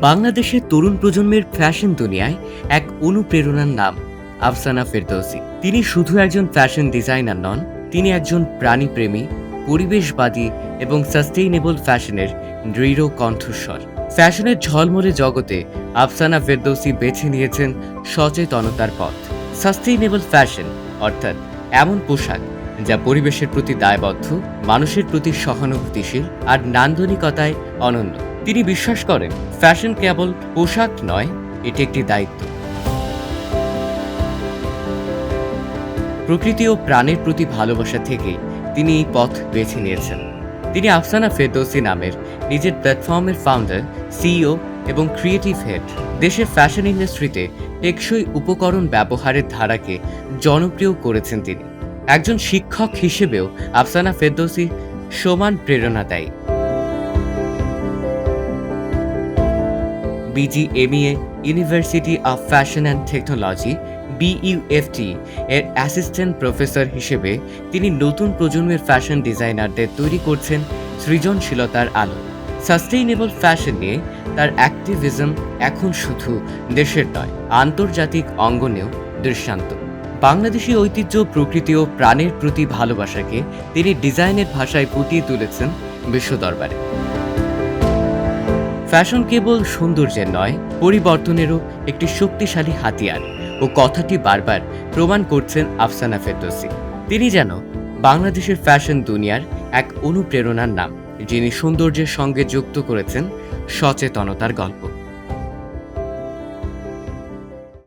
বাংলাদেশের তরুণ প্রজন্মের ফ্যাশন দুনিয়ায় এক অনুপ্রেরণার নাম, আফসানা ফেরদৌসি। তিনি শুধু একজন ফ্যাশন ডিজাইনার নন, তিনি একজন প্রাণীপ্রেমী, পরিবেশবাদী এবং সাস্টেইনেবল ফ্যাশনের দৃঢ় কণ্ঠস্বর। ফ্যাশনের ঝলমলে জগতে আফসানা ফেরদৌসি বেছে নিয়েছেন সচেতনতার পথ। সাস্টেইনেবল ফ্যাশন অর্থাৎ এমন পোশাক যা পরিবেশের প্রতি দায়বদ্ধ, মানুষের প্রতি সহানুভূতিশীল আর নান্দনিকতায় অনন্য। তিনি বিশ্বাস করেন, ফ্যাশন কেবল পোশাক নয়, এটি একটি দায়িত্ব। প্রকৃতি ও প্রাণের প্রতি ভালোবাসা থেকে তিনি এই পথ বেছে নিয়েছেন। তিনি আফসানা ফেরদৌসি নামের নিজের প্ল্যাটফর্মের ফাউন্ডার সিইও এবং ক্রিয়েটিভ হেড দেশের ফ্যাশন ইন্ডাস্ট্রিতে টেকসই উপকরণ ব্যবহারের ধারাকে জনপ্রিয় করেছেন তিনি। একজন শিক্ষক হিসেবেও আফসানা ফেরদৌসি সমান প্রেরণা দেয়। BGMEA university of fashion and technology BUFT এর অ্যাসিস্ট্যান্ট প্রফেসর হিসেবে তিনি নতুন প্রজন্মের ফ্যাশন ডিজাইনারদের তৈরি করছেন সৃজনশীলতার আলো। সাস্টেইনেবল ফ্যাশন নিয়ে তার অ্যাক্টিভিজম এখন শুধু দেশের নয়, আন্তর্জাতিক অঙ্গনেও দৃষ্টান্ত। বাংলাদেশি ঐতিহ্য, প্রকৃতি ও প্রাণের প্রতি ভালোবাসাকে তিনি ডিজাইনের ভাষায় ফুটিয়ে তুলেছেন বিশ্ব দরবারে। ফ্যাশন কেবল সৌন্দর্যের নয়, পরিবর্তনেরও একটি শক্তিশালী হাতিয়ার ও কথাটি বারবার প্রমাণ করছেন আফসানা ফেরদৌসি। তিনি যেন বাংলাদেশের ফ্যাশন দুনিয়ার এক অনুপ্রেরণার নাম, যিনি সৌন্দর্যের সঙ্গে যুক্ত করেছেন সচেতনতার গল্প।